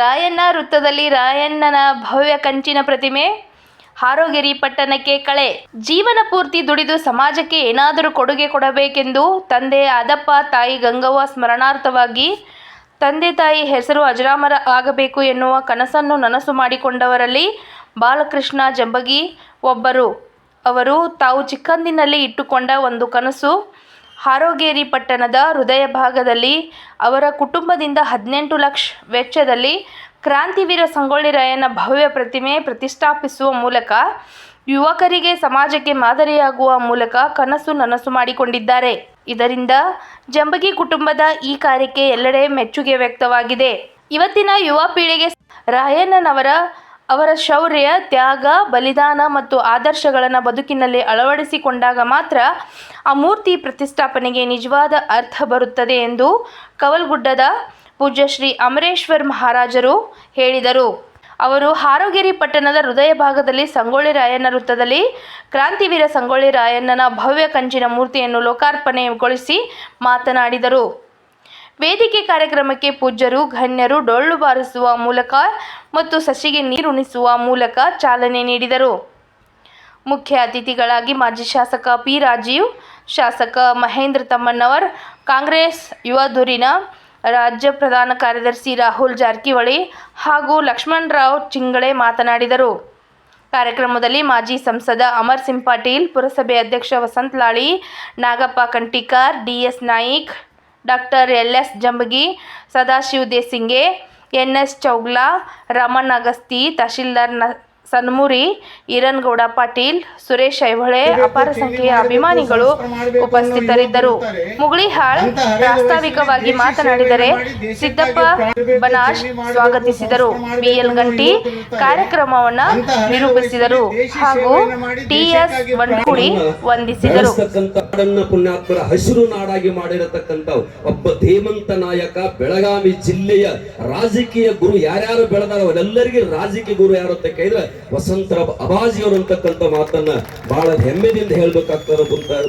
ರಾಯಣ್ಣ ವೃತ್ತದಲ್ಲಿ ರಾಯಣ್ಣನ ಭವ್ಯ ಕಂಚಿನ ಪ್ರತಿಮೆ, ಹಾರೋಗಿರಿ ಪಟ್ಟಣಕ್ಕೆ ಕಳೆ. ಜೀವನ ಪೂರ್ತಿ ದುಡಿದು ಸಮಾಜಕ್ಕೆ ಏನಾದರೂ ಕೊಡುಗೆ ಕೊಡಬೇಕೆಂದು ತಂದೆ ಆದಪ್ಪ ತಾಯಿ ಗಂಗವ್ವ ಸ್ಮರಣಾರ್ಥವಾಗಿ ತಂದೆ ತಾಯಿ ಹೆಸರು ಅಜರಾಮರ ಆಗಬೇಕು ಎನ್ನುವ ಕನಸನ್ನು ನನಸು ಮಾಡಿಕೊಂಡವರಲ್ಲಿ ಬಾಲಕೃಷ್ಣ ಜಂಬಗಿ ಒಬ್ಬರು. ಅವರು ತಾವು ಚಿಕ್ಕಂದಿನಲ್ಲಿ ಇಟ್ಟುಕೊಂಡ ಒಂದು ಕನಸು. ಹಾರೋಗೇರಿ ಪಟ್ಟಣದ ಹೃದಯ ಭಾಗದಲ್ಲಿ ಅವರ ಕುಟುಂಬದಿಂದ ಹದಿನೆಂಟು ಲಕ್ಷ ವೆಚ್ಚದಲ್ಲಿ ಕ್ರಾಂತಿವೀರ ಸಂಗೊಳ್ಳಿ ರಾಯನ ಭವ್ಯ ಪ್ರತಿಮೆ ಪ್ರತಿಷ್ಠಾಪಿಸುವ ಮೂಲಕ ಯುವಕರಿಗೆ ಸಮಾಜಕ್ಕೆ ಮಾದರಿಯಾಗುವ ಮೂಲಕ ಕನಸು ನನಸು ಮಾಡಿಕೊಂಡಿದ್ದಾರೆ. ಇದರಿಂದ ಜಂಬಗಿ ಕುಟುಂಬದ ಈ ಕಾರ್ಯಕ್ಕೆ ಎಲ್ಲೆಡೆ ಮೆಚ್ಚುಗೆ ವ್ಯಕ್ತವಾಗಿದೆ. ಇವತ್ತಿನ ಯುವ ಪೀಳಿಗೆ ರಾಯಣ್ಣನವರ ಅವರ ಶೌರ್ಯ, ತ್ಯಾಗ, ಬಲಿದಾನ ಮತ್ತು ಆದರ್ಶಗಳನ್ನು ಬದುಕಿನಲ್ಲಿ ಅಳವಡಿಸಿಕೊಂಡಾಗ ಮಾತ್ರ ಆ ಮೂರ್ತಿ ಪ್ರತಿಷ್ಠಾಪನೆಗೆ ನಿಜವಾದ ಅರ್ಥ ಬರುತ್ತದೆ ಎಂದು ಕವಲ್ಗುಡ್ಡದ ಪೂಜ್ಯ ಶ್ರೀ ಅಮರೇಶ್ವರ್ ಮಹಾರಾಜರು ಹೇಳಿದರು. ಅವರು ಹಾರೋಗಿರಿ ಪಟ್ಟಣದ ಹೃದಯ ಭಾಗದಲ್ಲಿ ಸಂಗೊಳ್ಳಿ ರಾಯಣ್ಣ ವೃತ್ತದಲ್ಲಿ ಕ್ರಾಂತಿವೀರ ಸಂಗೊಳ್ಳಿ ರಾಯಣ್ಣನ ಭವ್ಯ ಕಂಚಿನ ಮೂರ್ತಿಯನ್ನು ಲೋಕಾರ್ಪಣೆಗೊಳಿಸಿ ಮಾತನಾಡಿದರು. ವೇದಿಕೆ ಕಾರ್ಯಕ್ರಮಕ್ಕೆ ಪೂಜ್ಯರು ಗಣ್ಯರು ಡೊಳ್ಳು ಬಾರಿಸುವ ಮೂಲಕ ಮತ್ತು ಸಸಿಗೆ ನೀರುಣಿಸುವ ಮೂಲಕ ಚಾಲನೆ ನೀಡಿದರು. ಮುಖ್ಯ ಅತಿಥಿಗಳಾಗಿ ಮಾಜಿ ಶಾಸಕ ಪಿ ರಾಜೀವ್, ಶಾಸಕ ಮಹೇಂದ್ರ ತಮ್ಮಣ್ಣವರ್, ಕಾಂಗ್ರೆಸ್ ಯುವ ಧುರೀಣ, ರಾಜ್ಯ ಪ್ರಧಾನ ಕಾರ್ಯದರ್ಶಿ ರಾಹುಲ್ ಜಾರಕಿಹೊಳಿ ಹಾಗೂ ಲಕ್ಷ್ಮಣರಾವ್ ಚಿಂಗಳೆ ಮಾತನಾಡಿದರು. ಕಾರ್ಯಕ್ರಮದಲ್ಲಿ ಮಾಜಿ ಸಂಸದ ಅಮರ್ ಸಿಂಗ್ ಪಾಟೀಲ್, ಪುರಸಭೆ ಅಧ್ಯಕ್ಷ Vasant Lali Nagappa Kantikar DS Naik doctor L S Jambagi Sadashiva Desinge N S Chougla Raman Agasti ತಹಶೀಲ್ದಾರ್ನ ಸನ್ಮುರಿ ಈರನ್ಗೌಡ ಪಾಟೀಲ್ ಸುರೇಶ್ ಐಹೊಳೆ ಅಪಾರ ಸಂಖ್ಯೆಯ ಅಭಿಮಾನಿಗಳು ಉಪಸ್ಥಿತರಿದ್ದರು. ಮುಗುಳಿಹಾಳ್ ಪ್ರಾಸ್ತಾವಿಕವಾಗಿ ಮಾತನಾಡಿದರೆ ಸಿದ್ದಪ್ಪ ಬನಾಶ್ ಸ್ವಾಗತಿಸಿದರು. ಬಿಎಲ್ ಗಂಟಿ ಕಾರ್ಯಕ್ರಮವನ್ನು ನಿರೂಪಿಸಿದರು. ಹಾಗೂ ಟಿಎಸ್ ಬಂಡ್ಕುಡಿ ವಂದಿಸಿದರು. ನಾಡನ್ನ ಪುಣ್ಯಾತ್ಮರ ಹಸಿರು ನಾಡಾಗಿ ಮಾಡಿರತಕ್ಕಂಥ ಒಬ್ಬ ಧೀಮಂತ ನಾಯಕ, ಬೆಳಗಾವಿ ಜಿಲ್ಲೆಯ ರಾಜಕೀಯ ಗುರು ಯಾರ್ಯಾರು ಬೆಳೆದಾರ, ಅವರೆಲ್ಲರಿಗೆ ರಾಜಕೀಯ ಗುರು ಯಾರು ಅಂತ ಕೇಳಿದ್ರೆ ವಸಂತರ ಅಬಾಜಿಯವರು ಅಂತಕ್ಕಂಥ ಮಾತನ್ನ ಬಹಳ ಹೆಮ್ಮೆದಿಂದ ಹೇಳ್ಬೇಕಾಗ್ತಾರೆ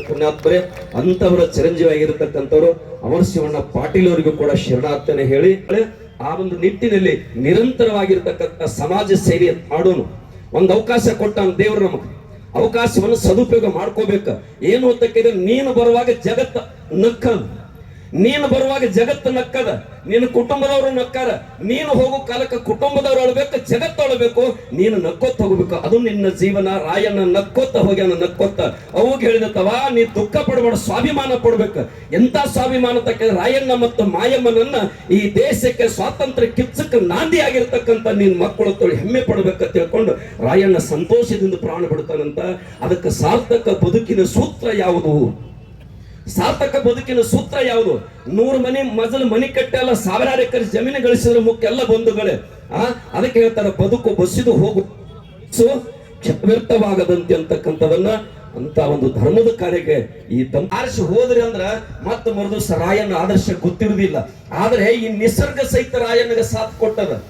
ಪುಣ್ಯಾತ್ಮರೇ ಅಂತವರ ಚಿರಂಜೀವಿ ಆಗಿರತಕ್ಕಂಥವ್ರು ಅವರ ಶಿವಣ್ಣ ಪಾಟೀಲ್ ಅವರಿಗೂ ಕೂಡ ಶರಣಾರ್ಥನೆ ಹೇಳಿ. ಆ ಒಂದು ನಿಟ್ಟಿನಲ್ಲಿ ನಿರಂತರವಾಗಿರ್ತಕ್ಕಂಥ ಸಮಾಜ ಸೇವೆ ಮಾಡೋನು. ಒಂದು ಅವಕಾಶ ಕೊಟ್ಟ ದೇವರು ನಮಗೆ. ಅವಕಾಶವನ್ನು ಸದುಪಯೋಗ ಮಾಡ್ಕೋಬೇಕು. ಏನು ಅಂತ ಕೇಳಿದ್ರೆ ನೀನು ಬರುವಾಗ ಜಗತ್ತ ನಕ್ಕ ನೀನು ಬರುವಾಗ ಜಗತ್ತು ನಕ್ಕದ ನಿನ್ನ ಕುಟುಂಬದವರು ನಕ್ಕಾರ, ನೀನು ಹೋಗೋ ಕಾಲಕ್ಕೆ ಕುಟುಂಬದವ್ರು ಅಳ್ಬೇಕು, ಜಗತ್ತು ಅಳಬೇಕು, ನೀನು ನಕ್ಕೋತ ಹೋಗ್ಬೇಕು. ಅದು ನಿನ್ನ ಜೀವನ, ರಾಯನ ನಕ್ಕೋತ ಹೋಗ್ಯಾನ ನಕ್ಕೋತ ಅವಾಗ ಹೇಳಿದತ್ತವ ನೀ ದುಃಖ ಪಡಬೇಡ, ಸ್ವಾಭಿಮಾನ ಪಡ್ಬೇಕು. ಎಂತ ಸ್ವಾಭಿಮಾನ ತಕ್ಕ ರಾಯಣ್ಣ ಮತ್ತು ಮಾಯಮ್ಮನನ್ನ ಈ ದೇಶಕ್ಕೆ ಸ್ವಾತಂತ್ರ್ಯ ಕಿಚ್ಚಕ್ಕೆ ನಾಂದಿ ಆಗಿರ್ತಕ್ಕಂಥ ನಿನ್ನ ಮಕ್ಕಳು ತೊಳಿ ಹೆಮ್ಮೆ ಪಡ್ಬೇಕಂತ ತಿಳ್ಕೊಂಡು ರಾಯಣ್ಣ ಸಂತೋಷದಿಂದ ಪ್ರಾಣ ಬಿಡ್ತಾನಂತ. ಅದಕ್ಕೆ ಸಾರ್ಥಕ ಬದುಕಿನ ಸೂತ್ರ ಯಾವುದು? ಸಾರ್ಥಕ ಬದುಕಿನ ಸೂತ್ರ ಯಾವುದು? ನೂರು ಮನೆ ಮೊದಲು ಮನಿ ಕಟ್ಟೆಲ್ಲ ಸಾವಿರಾರು ಎಕರೆ ಜಮೀನು ಗಳಿಸಿದ್ರೆ ಮುಖ್ಯ ಎಲ್ಲ ಬಂಧುಗಳೇ, ಆ? ಅದಕ್ಕೆ ಹೇಳ್ತಾರೆ, ಬದುಕು ಬಸಿದು ಹೋಗು. ಸೊ ವ್ಯರ್ಥವಾಗದಂತೆ ಅಂತಕ್ಕಂಥದನ್ನ ಅಂತ ಒಂದು ಧರ್ಮದ ಕಾರ್ಯಕ್ಕೆ ಈ ತಮ್ಮ ಆರಿಸಿ ಹೋದ್ರಿ ಅಂದ್ರ ಮತ್ತೆ ಮರದು ರಾಯನ ಆದರ್ಶ ಗೊತ್ತಿರುವುದಿಲ್ಲ. ಆದ್ರೆ ಈ ನಿಸರ್ಗ ಸಹಿತ ರಾಯನಿಗೆ ಸಾಥ್ ಕೊಟ್ಟದ.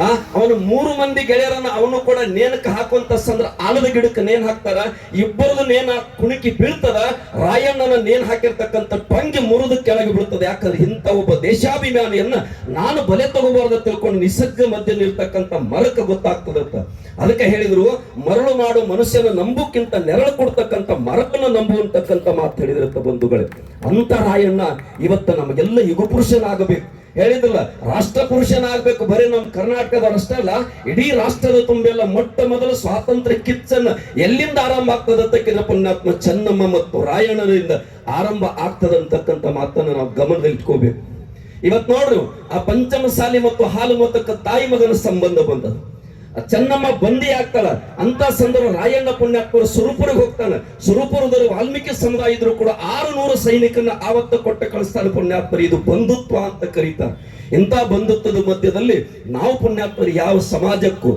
ಆ? ಅವನು ಮೂರು ಮಂದಿ ಗೆಳೆಯರನ್ನ ಅವನು ಕೂಡ ನೇಣಕ್ಕೆ ಹಾಕುವಂತ ಸಂದ್ರ ಆಲದ ಗಿಡಕ್ಕೆ ನೇನ್ ಹಾಕ್ತಾರ. ಇಬ್ಬರದು ನೇನ ಕುಣುಕಿ ಬೀಳ್ತದ. ರಾಯಣ್ಣನ ನೇನ್ ಹಾಕಿರ್ತಕ್ಕಂಥ ಪಂಗಿ ಮುರಿದು ಕೆಳಗೆ ಬೀಳ್ತದೆ. ಯಾಕಂದ್ರೆ ಇಂಥ ಒಬ್ಬ ದೇಶಾಭಿಮಾನಿಯನ್ನ ನಾನು ಬಲೆ ತಗೋಬಾರ್ದು ತಿಳ್ಕೊಂಡು ನಿಸರ್ಗ ಮಧ್ಯೆ ನಿಲ್ತಕ್ಕಂಥ ಮರಕ ಗೊತ್ತಾಗ್ತದಂತ ಅದಕ್ಕೆ ಹೇಳಿದ್ರು, ಮರಳು ಮಾಡು, ಮನುಷ್ಯನ ನಂಬುಕ್ಕಿಂತ ನೆರಳು ಕೊಡ್ತಕ್ಕಂಥ ಮರಕನ್ನು ನಂಬುವಂತಕ್ಕಂಥ ಮಾತು ಹೇಳಿದ್ರಂತ ಬಂಧುಗಳೇ. ಅಂತ ರಾಯಣ್ಣ ಇವತ್ತ ನಮಗೆಲ್ಲ ಯುಗ ಪುರುಷನಾಗಬೇಕು ಹೇಳಿದ್ರಲ್ಲ ರಾಷ್ಟ್ರ ಪುರುಷನಾಗ್ಬೇಕು ಬರೀ ನಮ್ಮ ಕರ್ನಾಟಕದವರಷ್ಟೇ ಅಲ್ಲ, ಇಡೀ ರಾಷ್ಟ್ರದ ತುಂಬೆಲ್ಲ ಮೊಟ್ಟ ಮೊದಲು ಸ್ವಾತಂತ್ರ್ಯ ಕಿಚ್ಚನ್ನ ಎಲ್ಲಿಂದ ಆರಂಭ ಆಗ್ತದೆ ಅಂತಕ್ಕಿಂತ ಪುಣ್ಯಾತ್ಮ ಚೆನ್ನಮ್ಮ ಮತ್ತು ರಾಯಣ್ಣನಿಂದ ಆರಂಭ ಆಗ್ತದೆ ಅಂತಕ್ಕಂಥ ಮಾತನ್ನ ನಾವು ಗಮನದಲ್ಲಿ ಇಟ್ಕೋಬೇಕು. ಇವತ್ತು ನೋಡ್ರಿ, ಆ ಪಂಚಮಸಾಲಿ ಮತ್ತು ಹಾಲು ಮತ್ತಕ್ಕ ತಾಯಿ ಮಗನ ಸಂಬಂಧ ಬಂದದ್ದು. ಚೆನ್ನಮ್ಮ ಬಂದಿ ಆಗ್ತಾಳ. ಅಂತ ಸಂದರ್ಭ ರಾಯಣ್ಣ ಪುಣ್ಯಾತ್ಮರು ಸುರುಪುರಿಗೆ ಹೋಗ್ತಾನೆ. ಸುರುಪುರದಲ್ಲಿ ವಾಲ್ಮೀಕಿ ಸಮುದಾಯ ಇದ್ರು ಕೂಡ ಆರು ನೂರು ಸೈನಿಕನ ಆವತ್ತ ಕೊಟ್ಟ ಕಳಿಸ್ತಾನೆ ಪುಣ್ಯಾತ್ಮರು. ಇದು ಬಂಧುತ್ವ ಅಂತ ಕರೀತಾರೆ. ಇಂಥ ಬಂಧುತ್ವದ ಮಧ್ಯದಲ್ಲಿ ನಾವು ಪುಣ್ಯಾತ್ಮರು ಯಾವ ಸಮಾಜಕ್ಕೂ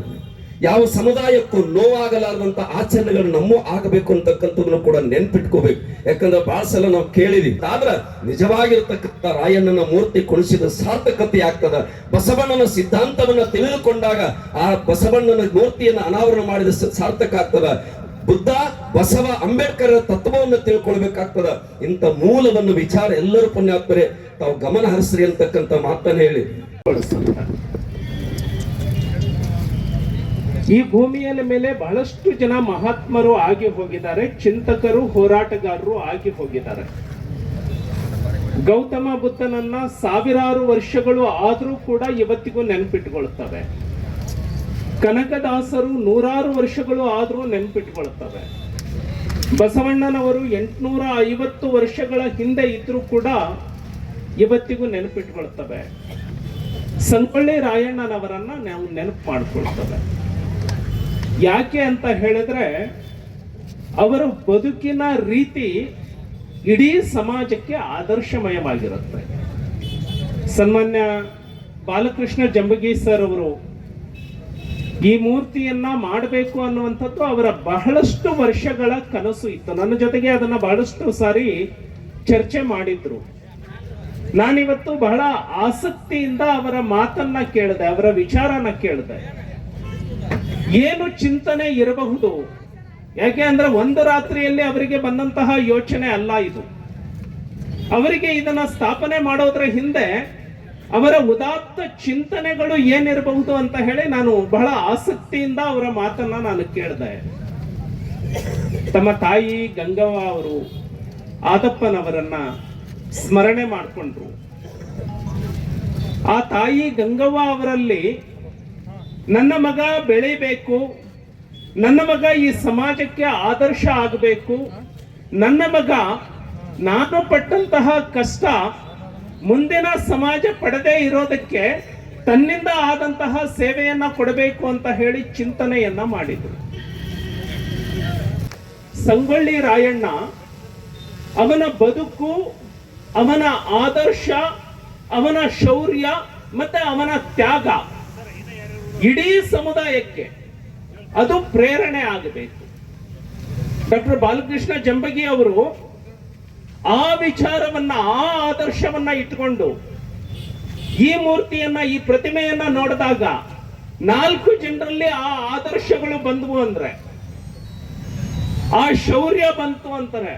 ಯಾವ ಸಮುದಾಯಕ್ಕೂ ನೋವಾಗಲಾರದಂತ ಆಚರಣೆಗಳು ನಮ್ಮ ಆಗಬೇಕು ಅಂತಕ್ಕಂಥದನ್ನು ಕೂಡ ನೆನ್ಪಿಟ್ಕೋಬೇಕು. ಯಾಕಂದ್ರೆ ಬಹಳ ಸಲ ನಾವು ಕೇಳಿದೀವಿ. ಆದ್ರ ನಿಜವಾಗಿರ್ತಕ್ಕಂಥ ರಾಯಣ್ಣನ ಮೂರ್ತಿ ಕುಣಿಸಿದ ಸಾರ್ಥಕತೆ ಆಗ್ತದ. ಬಸವಣ್ಣನ ಸಿದ್ಧಾಂತವನ್ನ ತಿಳಿದುಕೊಂಡಾಗ ಆ ಬಸವಣ್ಣನ ಮೂರ್ತಿಯನ್ನು ಅನಾವರಣ ಮಾಡಿದ ಸಾರ್ಥಕ ಆಗ್ತದ. ಬುದ್ಧ, ಬಸವ ಅಂಬೇಡ್ಕರ್ ತತ್ವವನ್ನು ತಿಳ್ಕೊಳ್ಬೇಕಾಗ್ತದ. ಇಂಥ ಮೂಲವನ್ನು ವಿಚಾರ ಎಲ್ಲರೂ ಪುಣ್ಯಾತ್ಮರೇ ತಾವು ಗಮನ ಹರಿಸ್ರಿ ಅಂತಕ್ಕಂಥ ಮಾತನ್ನು ಹೇಳಿ. ಈ ಭೂಮಿಯ ಮೇಲೆ ಬಹಳಷ್ಟು ಜನ ಮಹಾತ್ಮರು ಆಗಿ ಹೋಗಿದ್ದಾರೆ, ಚಿಂತಕರು, ಹೋರಾಟಗಾರರು ಆಗಿ ಹೋಗಿದ್ದಾರೆ. ಗೌತಮ ಬುದ್ಧನನ್ನ ಸಾವಿರಾರು ವರ್ಷಗಳು ಆದರೂ ಕೂಡ ಇವತ್ತಿಗೂ ನೆನಪಿಟ್ಕೊಳ್ತವೆ. ಕನಕದಾಸರು ನೂರಾರು ವರ್ಷಗಳು ಆದರೂ ನೆನಪಿಟ್ಕೊಳ್ತವೆ. ಬಸವಣ್ಣನವರು ಎಂಟುನೂರ ಐವತ್ತು ವರ್ಷಗಳ ಹಿಂದೆ ಇದ್ರೂ ಕೂಡ ಇವತ್ತಿಗೂ ನೆನಪಿಟ್ಕೊಳ್ತವೆ. ಸಂಗೊಳ್ಳಿ ರಾಯಣ್ಣನವರನ್ನ ನಾವು ನೆನಪು ಮಾಡ್ಕೊಳ್ತವೆ. ಯಾಕೆ ಅಂತ ಹೇಳಿದ್ರೆ ಅವರ ಬದುಕಿನ ರೀತಿ ಇಡೀ ಸಮಾಜಕ್ಕೆ ಆದರ್ಶಮಯವಾಗಿರುತ್ತೆ. ಸನ್ಮಾನ್ಯ ಬಾಲಕೃಷ್ಣ ಜಂಬಗಿ ಸರ್ ಅವರು ಈ ಮೂರ್ತಿಯನ್ನ ಮಾಡಬೇಕು ಅನ್ನುವಂಥದ್ದು ಅವರ ಬಹಳಷ್ಟು ವರ್ಷಗಳ ಕನಸು ಇತ್ತು. ನನ್ನ ಜೊತೆಗೆ ಅದನ್ನ ಬಹಳಷ್ಟು ಸಾರಿ ಚರ್ಚೆ ಮಾಡಿದ್ರು. ನಾನಿವತ್ತು ಬಹಳ ಆಸಕ್ತಿಯಿಂದ ಅವರ ಮಾತನ್ನ ಕೇಳಿದೆ, ಅವರ ವಿಚಾರನ ಕೇಳಿದೆ. ಏನು ಚಿಂತನೆ ಇರಬಹುದು? ಯಾಕೆ ಅಂದ್ರೆ ಒಂದು ರಾತ್ರಿಯಲ್ಲಿ ಅವರಿಗೆ ಬಂದಂತಹ ಯೋಚನೆ ಅಲ್ಲ ಇದು. ಅವರಿಗೆ ಇದನ್ನ ಸ್ಥಾಪನೆ ಮಾಡೋದ್ರ ಹಿಂದೆ ಅವರ ಉದಾತ್ತ ಚಿಂತನೆಗಳು ಏನಿರಬಹುದು ಅಂತ ಹೇಳಿ ನಾನು ಬಹಳ ಆಸಕ್ತಿಯಿಂದ ಅವರ ಮಾತನ್ನ ನಾನು ಕೇಳಿದೆ. ತಮ್ಮ ತಾಯಿ ಗಂಗವ್ವ ಅವರು ಆದಪ್ಪನವರನ್ನ ಸ್ಮರಣೆ ಮಾಡಿಕೊಂಡ್ರು. ಆ ತಾಯಿ ಗಂಗವ್ವ ಅವರಲ್ಲಿ ನನ್ನ ಮಗ ಬೆಳಿಬೇಕು. ನನ್ನ ಮಗ ಈ ಸಮಾಜಕ್ಕೆ ಆದರ್ಶ ಆಗಬೇಕು. ನನ್ನ ಮಗ ನಾನು ಪಟ್ಟಂತಹ ಕಷ್ಟ ಮುಂದಿನ ಸಮಾಜ ಪಡೆದೇ ಇರೋದಕ್ಕೆ ತನ್ನಿಂದ ಆದಂತಹ ಸೇವೆಯನ್ನ ಕೊಡಬೇಕು ಅಂತ ಹೇಳಿ ಚಿಂತನೆಯನ್ನ ಮಾಡಿದ್ರು. ಸಂಗೊಳ್ಳಿ ರಾಯಣ್ಣ ಅವನ ಬದುಕು, ಅವನ ಆದರ್ಶ, ಅವನ ಶೌರ್ಯ ಮತ್ತೆ ಅವನ ತ್ಯಾಗ ಇಡೀ ಸಮುದಾಯಕ್ಕೆ ಅದು ಪ್ರೇರಣೆ ಆಗಬೇಕು. ಡಾಕ್ಟರ್ ಬಾಲಕೃಷ್ಣ ಜಂಬಗಿ ಅವರು ಆ ವಿಚಾರವನ್ನ, ಆ ಆದರ್ಶವನ್ನ ಇಟ್ಕೊಂಡು ಈ ಮೂರ್ತಿಯನ್ನ, ಈ ಪ್ರತಿಮೆಯನ್ನ ನೋಡಿದಾಗ ನಾಲ್ಕು ಜನರಲ್ಲಿ ಆ ಆದರ್ಶಗಳು ಬಂದವು ಅಂದ್ರೆ, ಆ ಶೌರ್ಯ ಬಂತು ಅಂತಾರೆ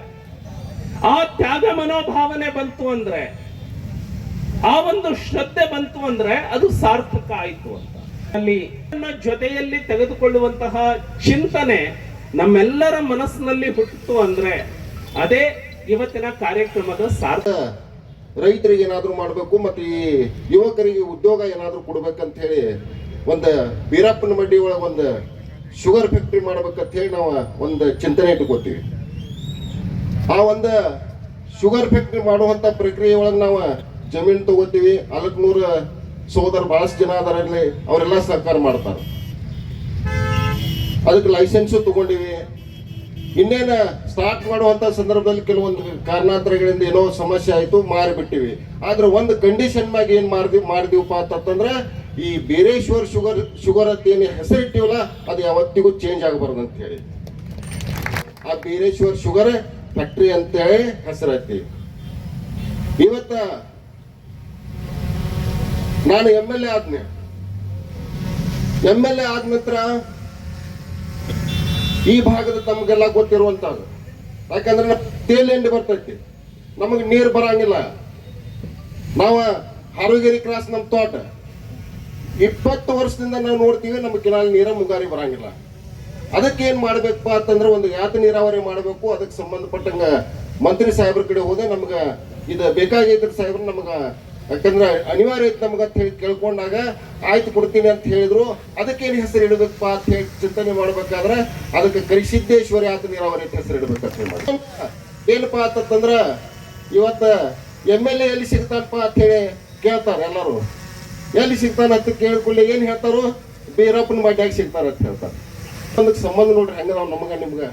ಆ ತ್ಯಾಗ ಮನೋಭಾವನೆ ಬಂತು ಅಂದ್ರೆ, ಆ ಒಂದು ಶ್ರದ್ಧೆ ಬಂತು ಅಂದ್ರೆ ಅದು ಸಾರ್ಥಕ ಆಯಿತು ಅಂತ. ಜೊತೆಯಲ್ಲಿ ತೆಗೆದುಕೊಳ್ಳುವಂತಹ ಚಿಂತನೆ ನಮ್ಮೆಲ್ಲರ ಮನಸ್ಸಿನಲ್ಲಿ ಹುಟ್ಟಿತು ಅಂದ್ರೆ ಅದೇ ಇವತ್ತಿನ ಕಾರ್ಯಕ್ರಮದ ಸಾರ್ಥ. ರೈತರಿಗೆ ಏನಾದರೂ ಮಾಡಬೇಕು ಮತ್ತು ಈ ಯುವಕರಿಗೆ ಉದ್ಯೋಗ ಏನಾದರೂ ಕೊಡ್ಬೇಕಂತ ಹೇಳಿ ಒಂದು ವೀರಪ್ಪನ ಮಡ್ಡಿ ಒಳಗೆ ಒಂದು ಶುಗರ್ ಫ್ಯಾಕ್ಟ್ರಿ ಮಾಡ್ಬೇಕಂತ ಹೇಳಿ ನಾವು ಒಂದು ಚಿಂತನೆ ಇಟ್ಕೋತೀವಿ. ಆ ಒಂದು ಶುಗರ್ ಫ್ಯಾಕ್ಟ್ರಿ ಮಾಡುವಂಥ ಪ್ರಕ್ರಿಯೆ ಒಳಗೆ ನಾವು ಜಮೀನು ತಗೋತೀವಿ. ಅಲ್ಕನೂರ ಸೋದರ ಬಹಳಷ್ಟು ಜನ ಅದರಲ್ಲಿ ಅವರೆಲ್ಲ ಸಹಕಾರ ಮಾಡ್ತಾರೆ. ಅದಕ್ಕೆ ಲೈಸೆನ್ಸು ತಗೊಂಡಿವಿ. ಇನ್ನೇನ ಸ್ಟಾರ್ಟ್ ಮಾಡುವಂತ ಸಂದರ್ಭದಲ್ಲಿ ಕೆಲವೊಂದು ಕಾರಣಾಂತರಗಳಿಂದ ಏನೋ ಸಮಸ್ಯೆ ಆಯ್ತು, ಮಾರಿಬಿಟ್ಟಿವಿ. ಆದ್ರೆ ಒಂದು ಕಂಡೀಷನ್ ಮ್ಯಾಗ ಏನ್ ಮಾಡಿದ್ವಿ ಮಾಡಿದೀವಪ್ಪ ಅಂತಂದ್ರೆ ಈ ಬೀರೇಶ್ವರ್ ಶುಗರ್ ಶುಗರ್ ಅಂತ ಏನು ಹೆಸರಿಟ್ಟಿವಲ್ಲ ಅದು ಯಾವತ್ತಿಗೂ ಚೇಂಜ್ ಆಗಬಾರ್ದು ಅಂತ ಹೇಳಿ. ಆ ಬೀರೇಶ್ವರ್ ಶುಗರ್ ಫ್ಯಾಕ್ಟ್ರಿ ಅಂತೇಳಿ ಹೆಸರೈತಿ ಇವತ್ತ ನಾನು ಎಂ ಎಲ್ ಎ ಆದ್ನೆ. ಎಂ ಎಲ್ ಎ ಆದ ನಂತರ ಈ ಭಾಗದ ತಮಗೆಲ್ಲ ಗೊತ್ತಿರುವಂತ ಯಾಕಂದ್ರೆ ತೇಲ್ ಎಂಡಿ ಬರ್ತೈತಿ. ನಮಗೆ ನೀರು ಬರಂಗಿಲ್ಲ. ನಾವು ಹಾರೋಗಿರಿ ಕ್ರಾಸ್ ನಮ್ಮ ತೋಟ. ಇಪ್ಪತ್ತು ವರ್ಷದಿಂದ ನಾವು ನೋಡ್ತೀವಿ ನಮ್ಗೆ ಕೆನಾಲ್ ನೀರ ಮುಗಾರಿ ಬರಂಗಿಲ್ಲ. ಅದಕ್ಕೆ ಏನ್ ಮಾಡ್ಬೇಕಪ್ಪ ಅಂತಂದ್ರೆ ಒಂದು ಯಾತ ನೀರಾವರಿ ಮಾಡಬೇಕು. ಅದಕ್ಕೆ ಸಂಬಂಧಪಟ್ಟಂಗ ಮಂತ್ರಿ ಸಾಹೇಬ್ರ ಕಡೆ ಹೋದೆ. ನಮ್ಗ ಇದು ಬೇಕಾಗೈತ್ರಿ ಸಾಹೇಬ್ರು ನಮ್ಗ ಯಾಕಂದ್ರೆ ಅನಿವಾರ್ಯ ನಮ್ಗ ಅಂತ ಹೇಳಿ ಕೇಳ್ಕೊಂಡಾಗ, ಆಯ್ತು ಕೊಡ್ತೀನಿ ಅಂತ ಹೇಳಿದ್ರು. ಅದಕ್ಕೇನು ಹೆಸರು ಇಡಬೇಕಪ್ಪ ಅಂತ ಹೇಳಿ ಚಿಂತನೆ ಮಾಡ್ಬೇಕಾದ್ರೆ ಅದಕ್ಕೆ ಕರಿಸಿದ್ದೇಶ್ವರಿ ಆತ ನೀರಾವರಿ ಹೆಸರು ಇಡಬೇಕಂತ ಹೇಳಿ ಏನಪ್ಪಾ ಅಂತಂದ್ರ, ಇವತ್ತ ಎಂ ಎಲ್ ಎ ಎಲ್ಲಿ ಸಿಗ್ತಾನಪ್ಪ ಅಂತ ಹೇಳಿ ಕೇಳ್ತಾರೆ ಎಲ್ಲರೂ. ಎಲ್ಲಿ ಸಿಗ್ತಾನ ಅಂತ ಕೇಳ್ಕೊಳ್ಳಿ, ಏನು ಹೇಳ್ತಾರೋ ಬೀರಪ್ಪನ ಮಡ್ಯಾಗ ಸಿಗ್ತಾರ ಅಂತ ಹೇಳ್ತಾರೆ. ಅದಕ್ಕೆ ಸಂಬಂಧ ನೋಡ್ರಿ ಹೆಂಗದ ನಮಗ, ನಿಮ್ಗೆ.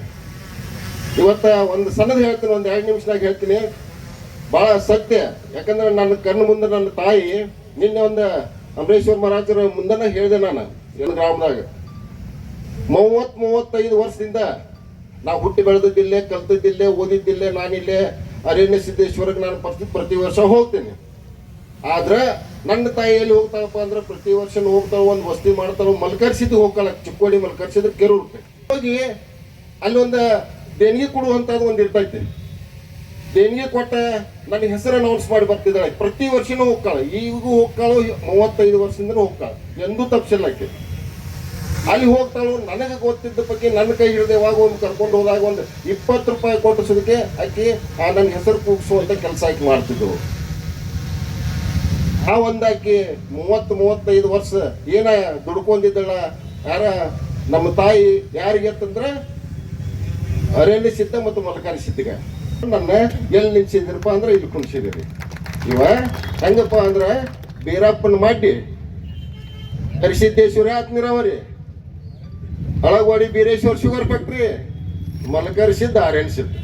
ಇವತ್ತ ಒಂದು ಸಣ್ಣದ ಹೇಳ್ತೀನಿ, ಒಂದು ಎರಡು ನಿಮಿಷದಾಗ ಹೇಳ್ತೀನಿ. ಬಹಳ ಸತ್ಯ. ಯಾಕಂದ್ರೆ ನನ್ನ ಕಣ್ಣು ಮುಂದೆ ನನ್ನ ತಾಯಿ, ನಿನ್ನೆ ಒಂದು ಅಂಬರೀಶ್ವರ ಮಹಾರಾಜರ ಮುಂದನ ಹೇಳಿದೆ ನಾನು ಎಲ್ಲ ಗ್ರಾಮದಾಗ. ಮೂವತ್ ಮೂವತ್ತೈದು ವರ್ಷದಿಂದ ನಾ ಹುಟ್ಟಿ ಬೆಳೆದಿದ್ದಿಲ್ಲೇ, ಕಲ್ತಿದ್ದಿಲ್ಲೇ, ಓದಿದ್ದಿಲ್ಲೇ, ನಾನಿಲ್ಲೇ ಅರಣ್ಯ ಸಿದ್ದೇಶ್ವರಕ್ಕೆ ನಾನು ಪ್ರತಿ ಪ್ರತಿ ವರ್ಷ ಹೋಗ್ತೇನೆ. ಆದ್ರೆ ನನ್ನ ತಾಯಿ ಎಲ್ಲಿ ಹೋಗ್ತಾಳಪ್ಪ ಅಂದ್ರೆ ಪ್ರತಿ ವರ್ಷ ಹೋಗ್ತಾವ ಒಂದು ವಸ್ತಿ ಮಾಡ್ತಾರೋ ಮಲ್ಕರ್ಸಿದ್ದು ಹೋಗಲ್ಲ ಚಿಕ್ಕೋಡಿ ಮಲ್ಕರ್ಸಿದ್ರೆ ಕೆರೂರು ಹೋಗಿ ಅಲ್ಲಿ ಒಂದು ದೇಣಿಗೆ ಕೊಡುವಂತದ್ದು ಒಂದು ಇರ್ತೈತಿ. ದೇಣಿಗೆ ಕೊಟ್ಟ ನನ್ನ ಹೆಸರು ಅನೌನ್ಸ್ ಮಾಡಿ ಬರ್ತಿದ್ದಾಳೆ. ಪ್ರತಿ ವರ್ಷನೂ ಹೋಗ್ತಾಳೆ. ಈಗೂ ಹೋಗ್ತಾಳು, ಮೂವತ್ತೈದು ವರ್ಷದಿಂದ ಹೋಗ್ತಾಳೆ. ಎಂದೂ ತಪ್ಸಿಲ್ಲ ಆಕೆ ಅಲ್ಲಿ ಹೋಗ್ತಾಳು, ನನಗೆ ಗೊತ್ತಿದ್ದ ಬಗ್ಗೆ ನನ್ನ ಕೈ ಹಿಡಿದು ಯಾವಾಗ ಒಂದು ಕರ್ಕೊಂಡು ಹೋದಾಗ ಒಂದು ಇಪ್ಪತ್ತು ರೂಪಾಯಿ ಕೊಟ್ಟಿಸೋದಕ್ಕೆ ಆಕೆ ಆ ನನ್ನ ಹೆಸರು ಕೂಗಿಸುವಂತ ಕೆಲಸ ಆಕೆ ಮಾಡ್ತಿದ್ದವು ಆ ಒಂದಾಕಿ ಮೂವತ್ತು, ಮೂವತ್ತೈದು ವರ್ಷ ಏನ ದುಡ್ಕೊಂಡಿದ್ದಳ ಯಾರ, ನಮ್ಮ ತಾಯಿ ಯಾರಿಗೆ ಅಂತಂದ್ರೆ ಅರೇಲಿ ಸಿದ್ಧ ಮತ್ತು ಮಲಕಾರಿ ಸಿದ್ಧಗ. ನನ್ನ ಎಲ್ಲಿ ನಿಲ್ಸಿದ್ರಪ್ಪ ಅಂದ್ರೆ ಇಲ್ಲಿ ಕುಣಿಸಿದಿರಿ ಇವ ಹೆಂಗಪ್ಪ ಅಂದ್ರೆ ಬೀರಪ್ಪನ ಮಾಡಿ ಹರಿಸಿದ್ದೇಶ್ವರ ಆತ್ ನೀರಾವರಿ ಅಳಗೋಡಿ ಬೀರೇಶ್ವರ ಶುಗರ್ ಫ್ಯಾಕ್ಟ್ರಿ ಮಲಕರಿಸಿದ್ದ ಸಿದ್ಧ